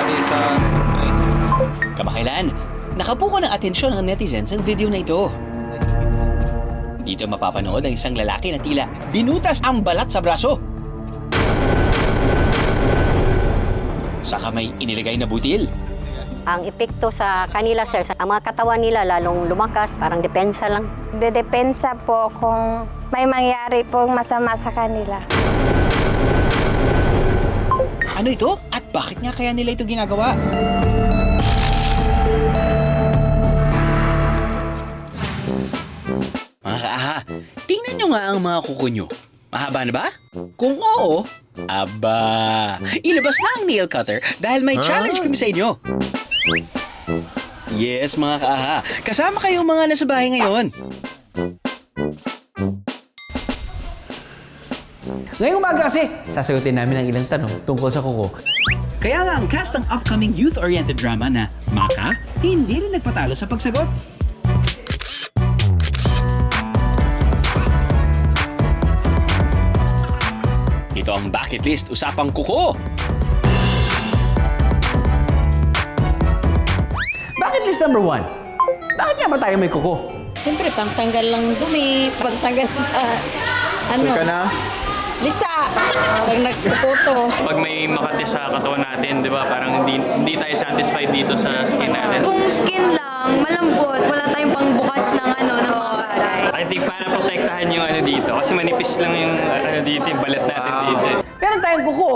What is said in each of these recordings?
lalaki sa. Kamakailan, nakabuko ng atensyon ng netizens ang video na ito. Dito mapapanood ang isang lalaki na tila binutas ang balat sa braso. Saka may inilagay na butil. Ang epekto sa kanila, sir, sa ang mga katawan nila lalong lumakas, parang depensa lang. Dedepensa po kung may mangyari pong masama sa kanila. Ano ito? Bakit nga kaya nila ito ginagawa? Mga kaaha, tingnan nyo nga ang mga kuko nyo. Mahaba na ba? Kung oo, aba, ilabas na ang nail cutter dahil may challenge kami sa inyo. Yes, mga kaaha, kasama kayong mga nasa bahay ngayon. Ngayong umaga kasi, sasagutin namin ang ilang tanong tungkol sa kuko. Kaya nga ang cast ng upcoming youth-oriented drama na Maka, hindi rin nagpatalo sa pagsagot. Ito ang bucket list usapang kuko. Bakit list number one? Bakit nga ba tayo may kuko? Siyempre, pangtanggal lang dumi, pangtanggal sa, ano, na? Pag nagpuputo. pag may makati sa katawan natin, di ba, parang hindi, hindi tayo satisfied dito sa skin natin. Kung skin lang, malambot, wala tayong pangbukas ng ano, ng mga bagay. I think para protektahan yung ano dito, kasi manipis lang yung ano dito, yung balat natin dito. Meron tayong kuko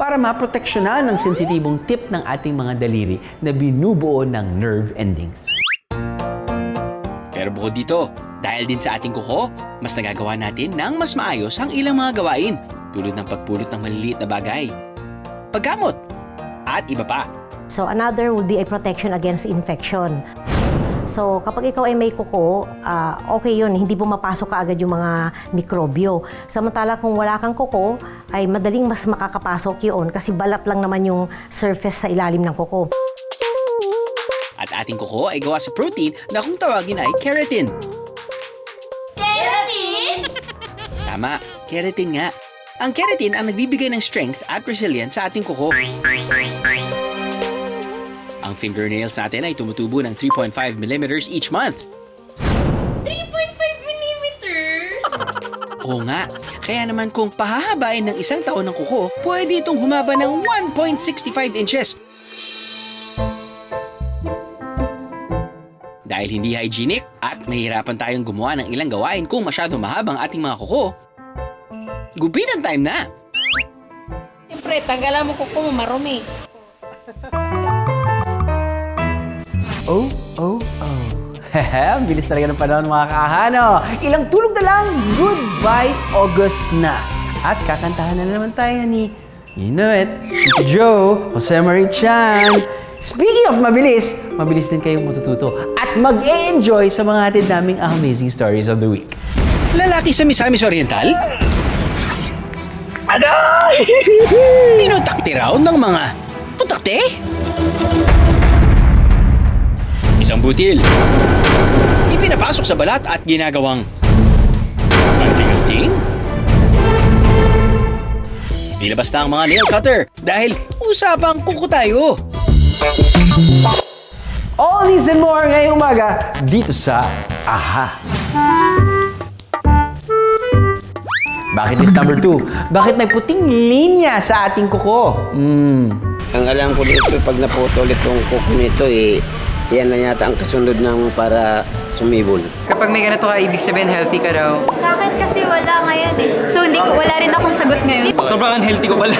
para maproteksyonan ang sensitibong tip ng ating mga daliri na binubuo ng nerve endings. Pero bukod dito, dahil din sa ating kuko, mas nagagawa natin ng mas maayos ang ilang mga gawain tulad ng pagpulot ng maliliit na bagay, paggamot, at iba pa. So another would be a protection against infection. So kapag ikaw ay may kuko, ah, okay yun, hindi pumapasok ka agad yung mga mikrobyo. Samantala kung wala kang kuko, ay madaling mas makakapasok yun kasi balat lang naman yung surface sa ilalim ng kuko. At ating kuko ay gawa sa protein na kung tawagin ay keratin. Keratin? Tama, keratin nga. Ang keratin ang nagbibigay ng strength at resilience sa ating kuko. Ang fingernails natin ay tumutubo ng 3.5 mm each month. 3.5 millimeters? Oo nga, kaya naman kung pahahabain ng isang taon ng kuko, pwede itong humaba ng 1.65 inches. Dahil hindi hygienic at mahirapan tayong gumawa ng ilang gawain kung masyado mahabang ating mga kuko, gupitan time na! Siyempre, tanggalan mo kuko mo, marumi. Oh, oh, oh. Hehe, ang bilis talaga ng panahon mga kahano. Ilang tulog na lang, goodbye August na. At kakantahan na naman tayo ni, you know it, Tito Joe, Jose Marie Chan. Speaking of mabilis, mabilis din kayong matututo at mag-e-enjoy sa mga hatid naming amazing stories of the week. Lalaki sa Misamis Oriental? Aday! Tinutakti raw ng mga putakte? Isang butil. Ipinapasok sa balat at ginagawang anting-anting? Nilabas na ang mga nail cutter dahil usapang kuko tayo. All these and more ngayong umaga dito sa AHA. Bakit list number 2? Bakit may puting linya sa ating kuko? Hmm. Ang alam ko dito, pag naputol itong kuko nito, eh, yan na yata ang kasunod ng para sumibol. Kapag may ganito ka, ibig sabihin healthy ka daw. Sa akin kasi wala ngayon eh. So hindi ko, wala rin akong sagot ngayon. Sobrang unhealthy ko pala.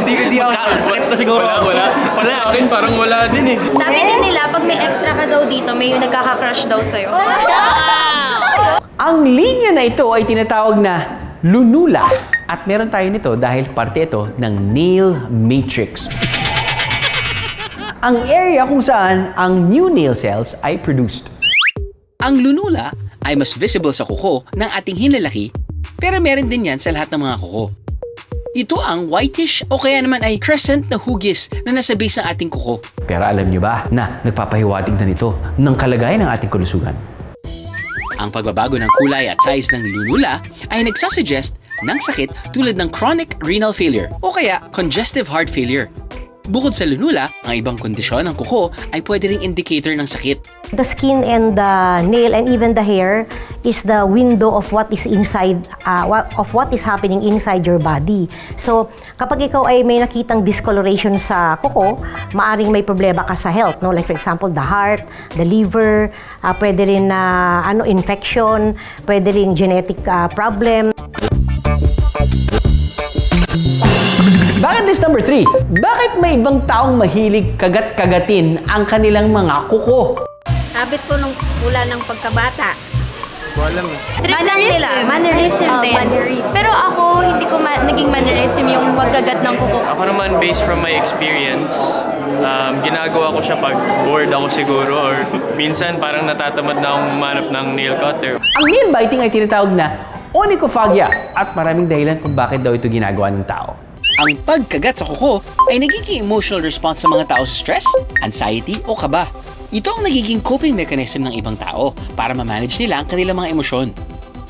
Hindi ko, di ako. Sakit na siguro wala, wala. Wala, akin parang wala din eh. Sabi din nila, pag may extra ka daw dito, may yung nagkaka-crush daw sa'yo. Ang linya na ito ay tinatawag na lunula. At meron tayo nito dahil parte ito ng nail matrix. ang area kung saan ang new nail cells ay produced. Ang lunula ay mas visible sa kuko ng ating hinlalaki pero meron din yan sa lahat ng mga kuko. Ito ang whitish o kaya naman ay crescent na hugis na nasa base ng ating kuko. Pero alam nyo ba na nagpapahiwatig na nito ng kalagayan ng ating kalusugan? Ang pagbabago ng kulay at size ng lunula ay nagsasuggest ng sakit tulad ng chronic renal failure o kaya congestive heart failure. Bukod sa lunula, ang ibang kondisyon ng kuko ay pwede ring indicator ng sakit. The skin and the nail and even the hair is the window of what is inside, uh, of what is happening inside your body. So, kapag ikaw ay may nakitang discoloration sa kuko, maaring may problema ka sa health. No? Like for example, the heart, the liver, uh, pwede rin na ano, infection, pwede rin genetic uh, problem. Number 3. Bakit may ibang taong mahilig kagat-kagatin ang kanilang mga kuko? Habit ko nung mula ng pagkabata. Mannerism. Mannerism Oh, din. mannerism. Pero ako, hindi ko ma- naging mannerism yung magkagat ng kuko. Ako naman, based from my experience, um, ginagawa ko siya pag bored ako siguro or minsan parang natatamad na akong manap ng nail cutter. Ang nail biting ay tinatawag na onychophagia at maraming dahilan kung bakit daw ito ginagawa ng tao. Ang pagkagat sa kuko ay nagiging emotional response sa mga tao sa stress, anxiety o kaba. Ito ang nagiging coping mechanism ng ibang tao para ma-manage nila ang kanilang mga emosyon.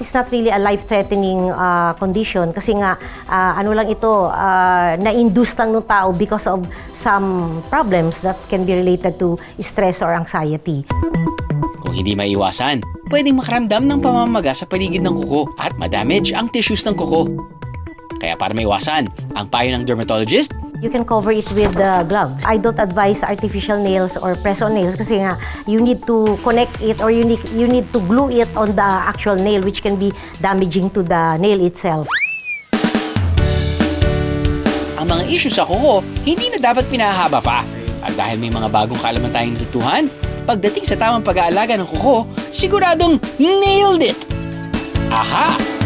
It's not really a life-threatening uh, condition kasi nga uh, ano lang ito uh, na-induce lang ng tao because of some problems that can be related to stress or anxiety. Kung hindi maiwasan, pwedeng makaramdam ng pamamaga sa paligid ng kuko at madamage ang tissues ng kuko. Kaya para maiwasan, ang payo ng dermatologist, You can cover it with uh, gloves. I don't advise artificial nails or press-on nails kasi nga you need to connect it or you need, you need to glue it on the actual nail which can be damaging to the nail itself. ang mga issue sa kuko hindi na dapat pinahaba pa. At dahil may mga bagong kaalaman tayong natutuhan, pagdating sa tamang pag-aalaga ng kuko, siguradong nailed it! Aha!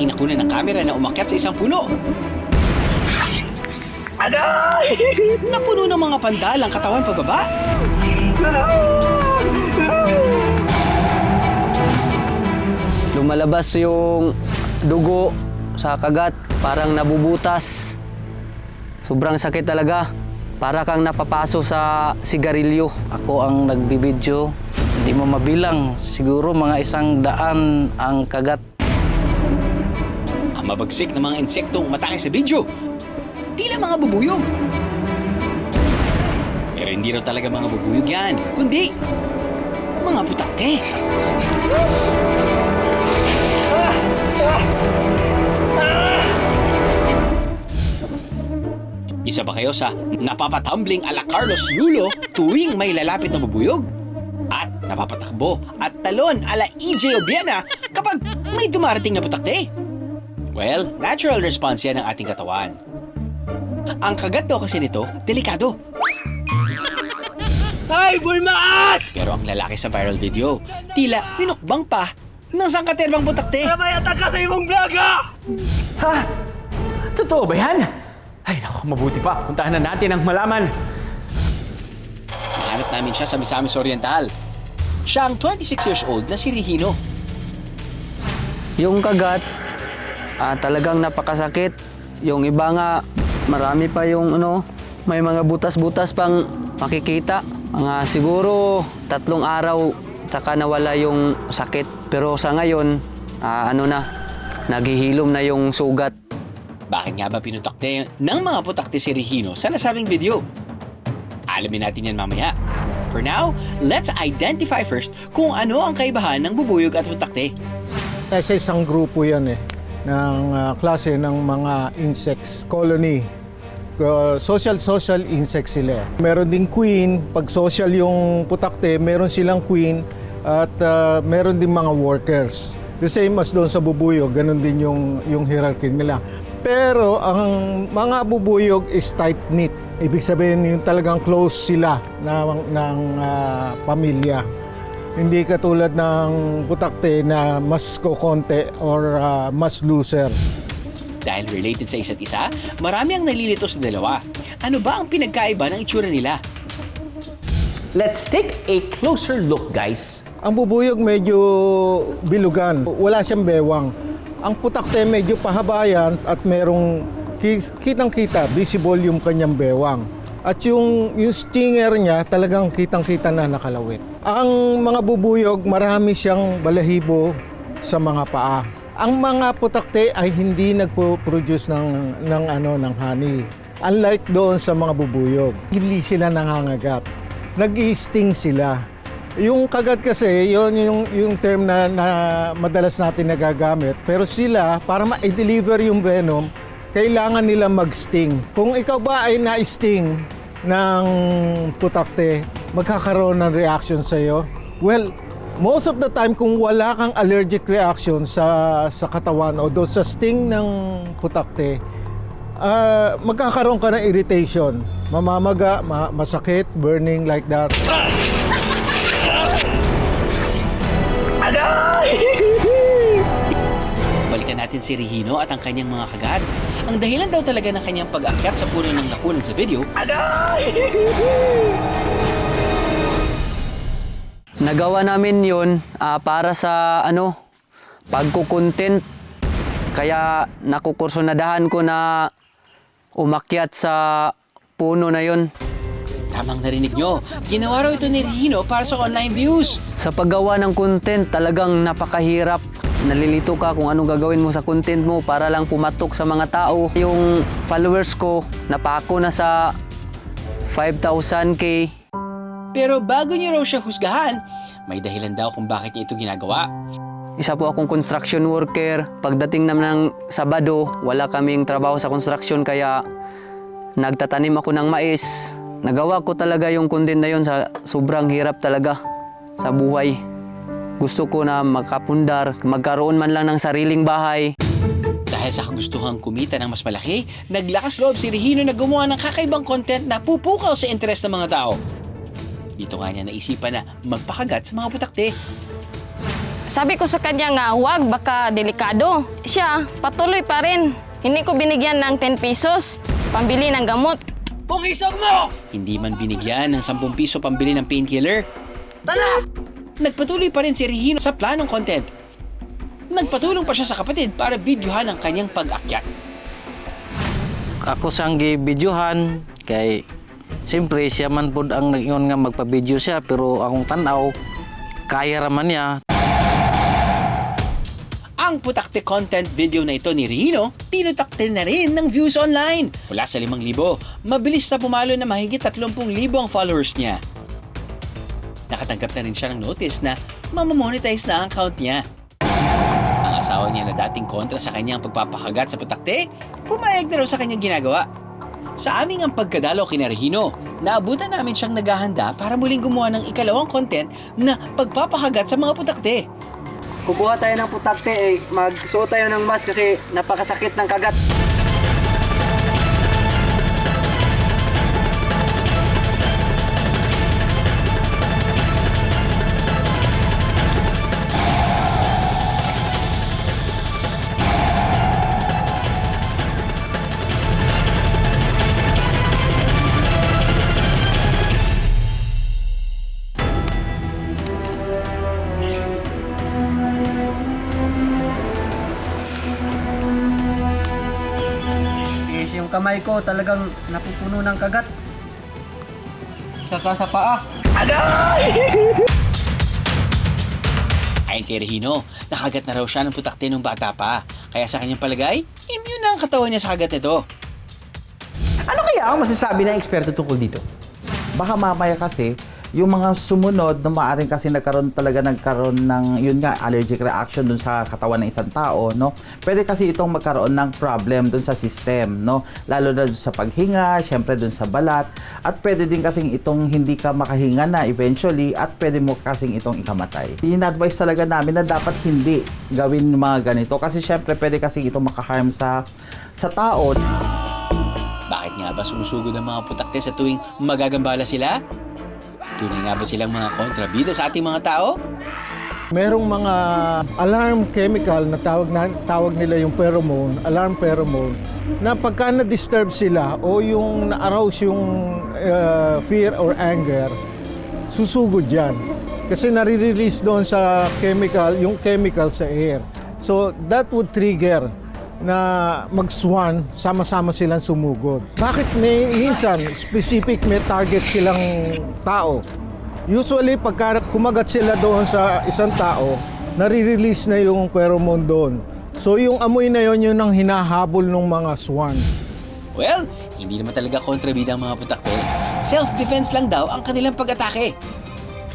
Lalaking nakunan ng kamera na umakyat sa isang puno. Napuno ng mga pandal ang katawan pababa. lumalabas yung dugo sa kagat, parang nabubutas. Sobrang sakit talaga. Para kang napapaso sa sigarilyo. Ako ang nagbibideo, hindi mo mabilang. Siguro mga isang daan ang kagat. Mabagsik ng mga insektong matake sa video. Tila mga bubuyog. Pero hindi raw talaga mga bubuyog yan, kundi mga putakte. Isa ba kayo sa napapatumbling ala Carlos Yulo tuwing may lalapit na bubuyog? At napapatakbo at talon ala EJ Obiena kapag may dumarating na putakte? Well, natural response yan ng ating katawan. Ang kagat daw kasi nito, delikado. Ay, bulmaas! Pero ang lalaki sa viral video, tila pinukbang pa ng sangkaterbang putakte. Ha? Totoo ba yan? Ay, naku, mabuti pa. Puntahan na natin ang malaman. Nahanap namin siya sa Misamis Oriental. Siya ang 26 years old na si Rihino. Yung kagat, ah, talagang napakasakit. Yung iba nga, marami pa yung ano, may mga butas-butas pang makikita. Mga siguro tatlong araw saka nawala yung sakit. Pero sa ngayon, ah, ano na, naghihilom na yung sugat. Bakit nga ba pinutakte ng mga putakte si Rihino sa nasabing video? Alamin natin yan mamaya. For now, let's identify first kung ano ang kaibahan ng bubuyog at putakte. Sa isang grupo yan eh, ng ah, klase ng mga insects colony. Uh, social-social insects sila. Meron ding queen, pag social yung putakte, meron silang queen at ah, meron din mga workers. The same as doon sa bubuyog, ganun din yung, yung hierarchy nila. Pero ang mga bubuyog is tight-knit. Ibig sabihin yung talagang close sila ng, ng ah, pamilya. Hindi katulad ng putakte na mas kokonte or ah, mas looser. Dahil related sa isa't isa, marami ang nalilito sa dalawa. Ano ba ang pinagkaiba ng itsura nila? Let's take a closer look, guys. Ang bubuyog medyo bilugan, wala siyang bewang. Ang putakte medyo pahabayan at merong ki- kitang-kita, visible yung kanyang bewang. At yung, yung stinger niya talagang kitang-kita na nakalawit. Ang mga bubuyog, marami siyang balahibo sa mga paa. Ang mga putakte ay hindi nagpo-produce ng, ng, ano, ng honey. Unlike doon sa mga bubuyog, hindi sila nangangagat. Nag-i-sting sila. Yung kagat kasi, yon yung, yung term na, na madalas natin nagagamit. Pero sila, para ma-deliver yung venom, kailangan nila mag-sting. Kung ikaw ba ay na-sting ng putakte, magkakaroon ng reaction sa iyo. Well, most of the time kung wala kang allergic reaction sa sa katawan o do sa sting ng putakte, ah, magkakaroon ka ng irritation. Mamamaga, ma- masakit, burning like that. Balikan natin si Regino at ang kanyang mga kagat. Ang dahilan daw talaga ng kanyang pag-akyat sa puno ng nakunan sa video, Nagawa namin yun ah, para sa ano, pagkukontent. Kaya nakukursunadahan ko na umakyat sa puno na yun. tamang narinig nyo, ginawa raw ito ni Regino para sa online views. Sa paggawa ng content, talagang napakahirap. Nalilito ka kung anong gagawin mo sa content mo para lang pumatok sa mga tao. Yung followers ko, napako na sa 5,000k. Pero bago niyo raw siya husgahan, may dahilan daw kung bakit niya ito ginagawa. Isa po akong construction worker. Pagdating naman ng Sabado, wala kaming trabaho sa construction kaya nagtatanim ako ng mais. Nagawa ko talaga yung content na yun sa sobrang hirap talaga sa buhay. Gusto ko na makapundar, magkaroon man lang ng sariling bahay. Dahil sa kagustuhang kumita ng mas malaki, naglakas loob si Regino na gumawa ng kakaibang content na pupukaw sa interes ng mga tao. Dito nga niya naisipan na magpakagat sa mga putakte. Sabi ko sa kanya nga, huwag, baka delikado. Siya, patuloy pa rin. Hindi ko binigyan ng 10 pesos, pambili ng gamot. Hindi man binigyan ng 10 piso pambili ng painkiller. Tala! Nagpatuloy pa rin si Regino sa planong content. Nagpatulong pa siya sa kapatid para videohan ang kanyang pag-akyat. Ako sang gibidyohan kay Siyempre, siya man po ang nag-ingon nga magpa-video siya pero akong tanaw, kaya raman niya. Ang putakte content video na ito ni Rino, pinutakte na rin ng views online. Mula sa 5,000, mabilis na pumalo na mahigit 30,000 ang followers niya. Nakatanggap na rin siya ng notice na mamamonetize na ang account niya. Ang asawa niya na dating kontra sa kanyang pagpapakagat sa putakte, pumayag na raw sa kanyang ginagawa. Sa aming ang pagkadalo kina Regino, naabutan namin siyang naghahanda para muling gumawa ng ikalawang content na pagpapakagat sa mga putakte. Kukuha tayo ng putakte eh, magsuot tayo ng mask kasi napakasakit ng kagat. Kamay ko talagang napupuno ng kagat. Saka sa paa. Ayon kay Regino, nakagat na raw siya ng putakte nung bata pa. Kaya sa kanyang palagay, immune na ang katawan niya sa kagat nito. Ano kaya ang masasabi ng eksperto tungkol dito? Baka mamaya kasi, yung mga sumunod na maaaring kasi nagkaroon talaga nagkaroon ng yun nga allergic reaction dun sa katawan ng isang tao no? Pwede kasi itong magkaroon ng problem dun sa system no? Lalo na dun sa paghinga syempre dun sa balat. At pwede din kasing itong hindi ka makahinga na eventually at pwede mo kasing itong ikamatay. In-advise talaga namin na dapat hindi gawin mga ganito kasi syempre pwede kasi itong makaharm sa sa tao. Bakit nga ba sumusugod ang mga putakte sa tuwing magagambala sila? Tunay nga ba silang mga kontrabida sa ating mga tao? Merong mga alarm chemical na tawag, na, tawag nila yung pheromone, alarm pheromone, na pagka na-disturb sila o yung na-arouse yung uh, fear or anger, susugod yan. Kasi nare-release doon sa chemical, yung chemical sa air. So that would trigger na mag-swan, sama-sama silang sumugod. Bakit may minsan specific may target silang tao? Usually, pagka kumagat sila doon sa isang tao, nare-release na yung pheromone doon. So, yung amoy na yon yun ang hinahabol ng mga swan. Well, hindi naman talaga kontrabida ang mga putakte. Self-defense lang daw ang kanilang pag-atake.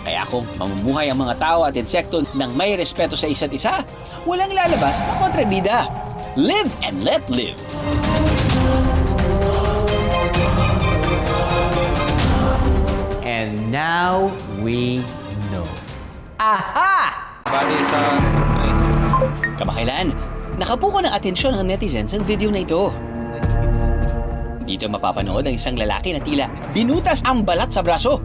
Kaya kung mamumuhay ang mga tao at insekto ng may respeto sa isa't isa, walang lalabas na kontrabida. Live and let live. And now we know. Aha! Kamakailan, nakabuko ng atensyon ng netizens ang video na ito. Dito mapapanood ang isang lalaki na tila binutas ang balat sa braso.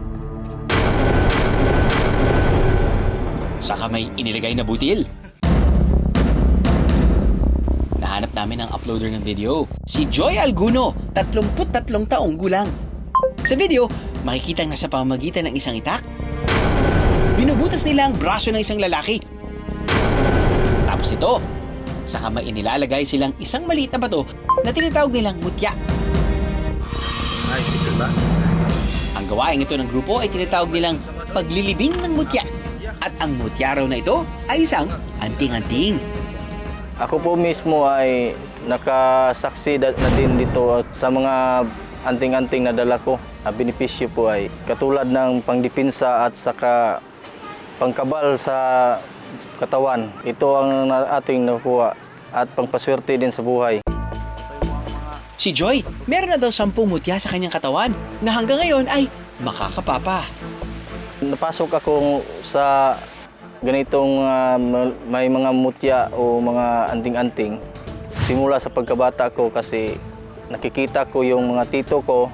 Saka may inilagay na butil. Namin ang uploader ng video, si Joy Alguno, 33 taong gulang. Sa video, makikita nasa pamamagitan ng isang itak. Binubutas nila ang braso ng isang lalaki tapos ito, saka may inilalagay silang isang maliit na bato na tinatawag nilang mutya. Ang gawain ito ng grupo ay tinatawag nilang paglilibing ng mutya. At ang mutya raw na ito ay isang anting-anting. Ako po mismo ay nakasaksi na din dito sa mga anting-anting na dala ko. Ang benepisyo po ay katulad ng pangdipinsa at saka pangkabal sa katawan. Ito ang ating nakuha at pangpaswerte din sa buhay. Si Joy, meron na daw sampung mutya sa kanyang katawan na hanggang ngayon ay makakapapa. Napasok ako sa ganitong ma- may mga mutya o mga anting-anting. Simula sa pagkabata ko kasi nakikita ko yung mga tito ko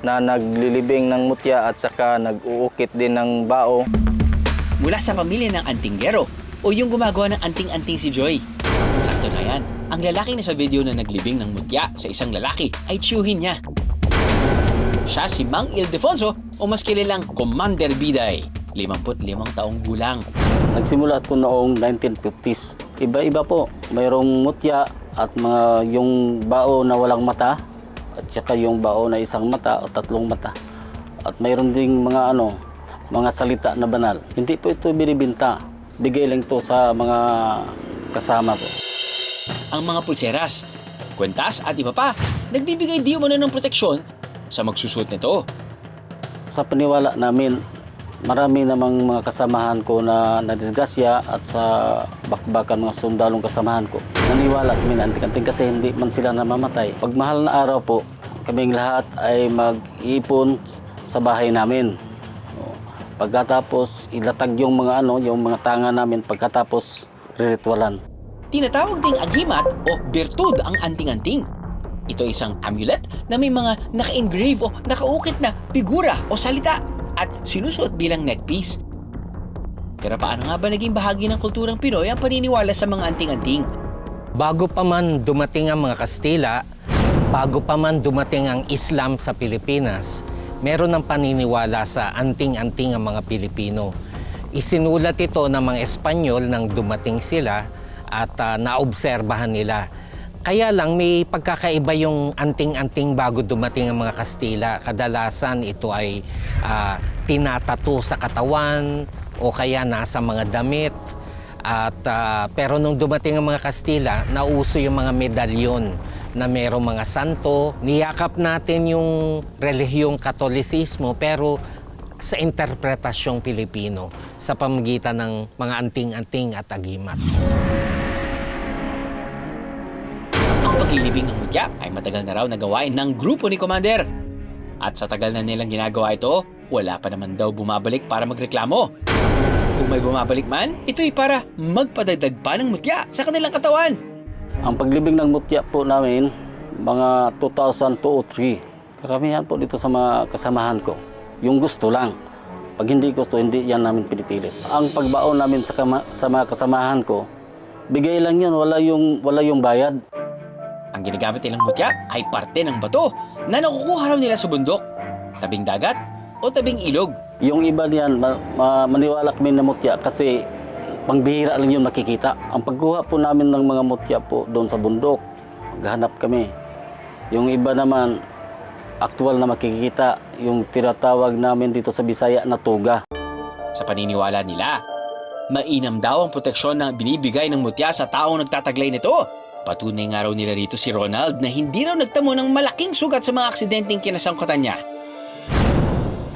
na naglilibing ng mutya at saka nag-uukit din ng bao. Mula sa pamilya ng antinggero o yung gumagawa ng anting-anting si Joy. Sakto na yan, ang lalaki na sa video na naglibing ng mutya sa isang lalaki ay tiyuhin niya. Siya si Mang Ildefonso o mas kilalang Commander Biday, 55 taong gulang. Nagsimula ito noong 1950s. Iba-iba po. Mayroong mutya at mga yung bao na walang mata at saka yung bao na isang mata o tatlong mata. At mayroon ding mga ano, mga salita na banal. Hindi po ito binibinta. Bigay lang ito sa mga kasama ko. Ang mga pulseras, kwentas at iba pa, nagbibigay di umano ng proteksyon sa magsusuot nito. Sa paniwala namin, marami namang mga kasamahan ko na nadisgrasya at sa bakbakan mga sundalong kasamahan ko. Naniwala kami na anting-anting kasi hindi man sila namamatay. Pag mahal na araw po, kaming lahat ay mag-iipon sa bahay namin. Pagkatapos ilatag yung mga ano, yung mga tanga namin pagkatapos riritualan. Tinatawag ding agimat o bertud ang anting-anting. Ito ay isang amulet na may mga naka-engrave o nakaukit na figura o salita at sinusuot bilang neckpiece. Pero paano nga ba naging bahagi ng kulturang Pinoy ang paniniwala sa mga anting-anting? Bago pa man dumating ang mga Kastila, bago pa man dumating ang Islam sa Pilipinas, meron ng paniniwala sa anting-anting ang mga Pilipino. Isinulat ito ng mga Espanyol nang dumating sila at ah, naobserbahan nila. Kaya lang may pagkakaiba yung anting-anting bago dumating ang mga Kastila. Kadalasan ito ay ah, tinatato sa katawan o kaya nasa mga damit. At ah, pero nung dumating ang mga Kastila, nauso yung mga medalyon na merong mga santo. Niyakap natin yung relihiyong Katolisismo pero sa interpretasyong Pilipino sa pamagitan ng mga anting-anting at agimat. Paglilibing ng mutya ay matagal na raw na gawain ng grupo ni Commander. At sa tagal na nilang ginagawa ito, wala pa naman daw bumabalik para magreklamo. Kung may bumabalik man, ito'y para magpadagdag pa ng mutya sa kanilang katawan. Ang paglibing ng mutya po namin, mga 2002 o 3. Karamihan po dito sa mga kasamahan ko. Yung gusto lang. Pag hindi gusto, hindi yan namin pinipilit. Ang pagbaon namin sa, kama- sa mga kasamahan ko, bigay lang yun, wala yung, wala yung bayad. Ang ginagamit nilang mutya ay parte ng bato na nakukuha raw nila sa bundok, tabing dagat o tabing ilog. Yung iba niyan, ma- ma- maniwala kami na mutya kasi pangbihira lang yun makikita. Ang pagkuha po namin ng mga mutya po doon sa bundok, gahanap kami. Yung iba naman, aktual na makikita, yung tinatawag namin dito sa Bisaya na tuga. Sa paniniwala nila, mainam daw ang proteksyon na binibigay ng mutya sa taong nagtataglay nito. Patunay nga raw nila rito si Ronald na hindi raw nagtamo ng malaking sugat sa mga aksidenteng kinasangkutan niya.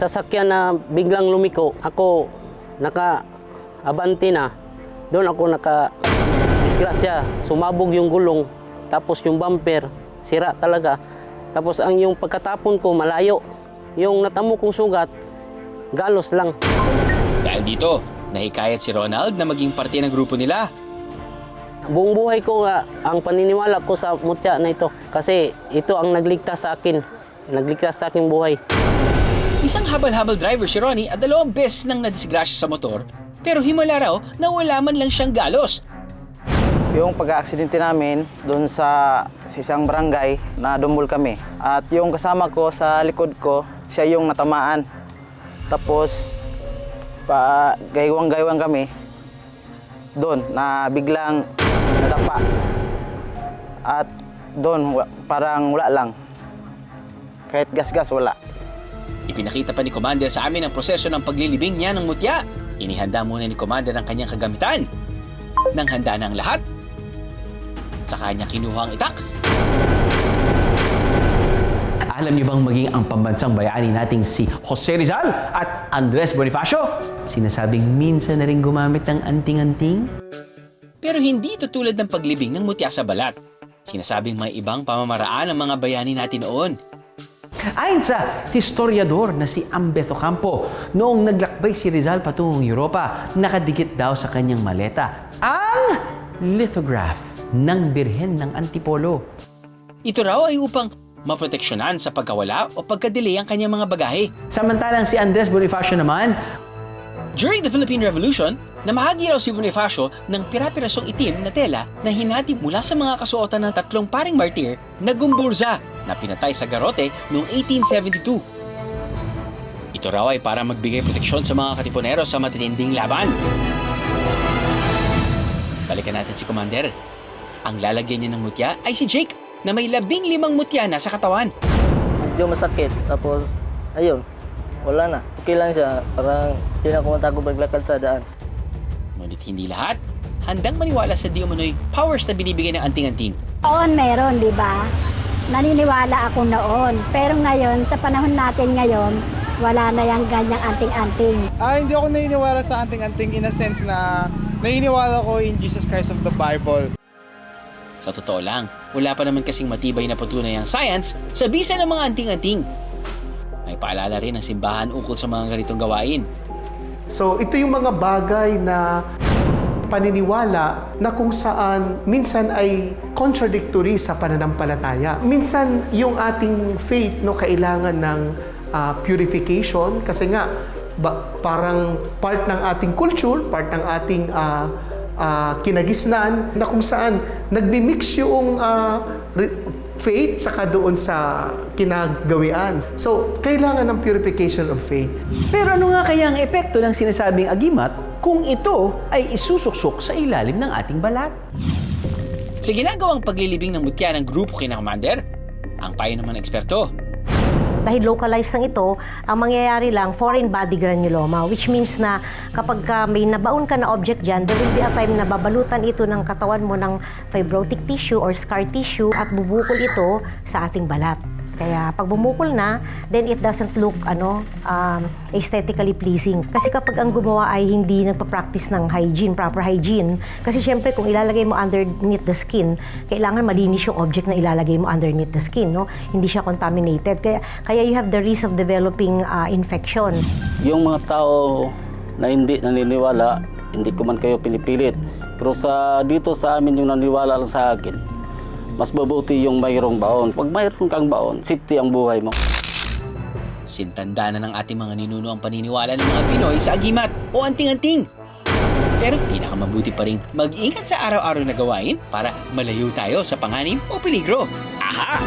sasakyan na biglang lumiko, ako naka abante na. Doon ako naka disgrasya, sumabog yung gulong, tapos yung bumper, sira talaga. Tapos ang yung pagkatapon ko malayo. Yung natamo kong sugat, galos lang. Dahil dito, nahikayat si Ronald na maging parte ng grupo nila. Buong buhay ko nga, ang paniniwala ko sa mutya na ito. Kasi ito ang nagligtas sa akin. Nagligtas sa aking buhay. Isang habal-habal driver si Ronnie at dalawang beses nang nadisgrasya sa motor pero himala raw na wala man lang siyang galos. Yung pag-aaksidente namin doon sa, sa isang barangay na dumul kami. At yung kasama ko sa likod ko, siya yung natamaan. Tapos, pa gaywang-gaywang kami doon na biglang nadapa. At doon parang wala lang. Kahit gas-gas wala. Ipinakita pa ni Commander sa amin ang proseso ng paglilibing niya ng mutya. Inihanda muna ni Commander ang kanyang kagamitan. Nang handa na ang lahat, sa kanya kinuha ang itak. Alam niyo bang maging ang pambansang bayani nating si Jose Rizal at Andres Bonifacio? Sinasabing minsan na rin gumamit ng anting-anting? Pero hindi ito tulad ng paglibing ng mutya sa balat. Sinasabing may ibang pamamaraan ang mga bayani natin noon. Ayon sa historiador na si Ambeto Campo, noong naglakbay si Rizal patungong Europa, nakadikit daw sa kanyang maleta ang lithograph ng Birhen ng Antipolo. Ito raw ay upang maproteksyonan sa pagkawala o pagkadelay ang kanyang mga bagahe. Samantalang si Andres Bonifacio naman, During the Philippine Revolution, namahagi raw si Bonifacio ng pira-pirasong itim na tela na hinati mula sa mga kasuotan ng tatlong paring martir na gumburza na pinatay sa garote noong 1872. Ito raw ay para magbigay proteksyon sa mga katipunero sa matitinding laban. Balikan natin si Commander. Ang lalagyan niya ng mutya ay si Jake na may labing limang mutya na sa katawan. Medyo masakit. Tapos, ayun, wala na. Okay lang siya. Parang hindi na matagod maglakad sa daan. Ngunit hindi lahat handang maniwala sa di umano'y powers na binibigay ng anting-anting. Noon meron, di ba? Naniniwala ako noon. Pero ngayon, sa panahon natin ngayon, wala na yung ganyang anting-anting. Ah, hindi ako naniniwala sa anting-anting in a sense na naniniwala ko in Jesus Christ of the Bible. Sa totoo lang, wala pa naman kasing matibay na patunay ang science sa bisa ng mga anting-anting. May paalala rin ang simbahan ukol sa mga ganitong gawain. So ito yung mga bagay na paniniwala na kung saan minsan ay contradictory sa pananampalataya. Minsan yung ating faith no kailangan ng ah, purification kasi nga ba, parang part ng ating culture, part ng ating ah, ah, kinagisnan na kung saan nagbi-mix yung re- faith saka doon sa kinagawian. So, kailangan ng purification of faith. Pero ano nga kaya ang epekto ng sinasabing agimat kung ito ay isusuksok sa ilalim ng ating balat? Sa ginagawang paglilibing ng mutya ng grupo kina Commander, ang payo naman ng eksperto, Dahil localized lang ito, ang mangyayari lang foreign body granuloma which means na kapag ka may nabaon ka na object dyan, there will be a time na babalutan ito ng katawan mo ng fibrotic tissue or scar tissue at bubukol ito sa ating balat. Kaya pag bumukol na, then it doesn't look ano um, aesthetically pleasing. Kasi kapag ang gumawa ay hindi nagpa-practice ng hygiene, proper hygiene, kasi syempre kung ilalagay mo underneath the skin, kailangan malinis yung object na ilalagay mo underneath the skin, no? Hindi siya contaminated. Kaya kaya you have the risk of developing uh, infection. Yung mga tao na hindi naniniwala, hindi ko man kayo pinipilit. Pero sa dito sa amin yung naniniwala lang sa akin, mas mabuti yung mayroong baon. Pag mayroon kang baon, safety ang buhay mo. sintanda na ng ating mga ninuno ang paniniwala ng mga Pinoy sa agimat o anting-anting. Pero pinakamabuti pa rin mag-ingat sa araw-araw na gawain para malayo tayo sa panganib o peligro. Aha!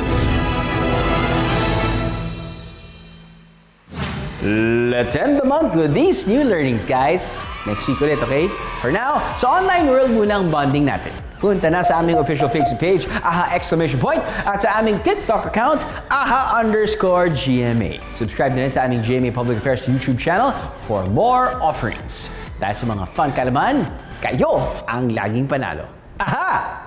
Let's end the month with these new learnings, guys. Next week ulit, okay? For now, sa online world muna ang bonding natin. Punta na sa aming official Facebook page, AHA exclamation point, at sa aming TikTok account, AHA underscore GMA. Subscribe na rin sa aming GMA Public Affairs YouTube channel for more offerings. Dahil sa mga fun kalaman, kayo ang laging panalo. AHA!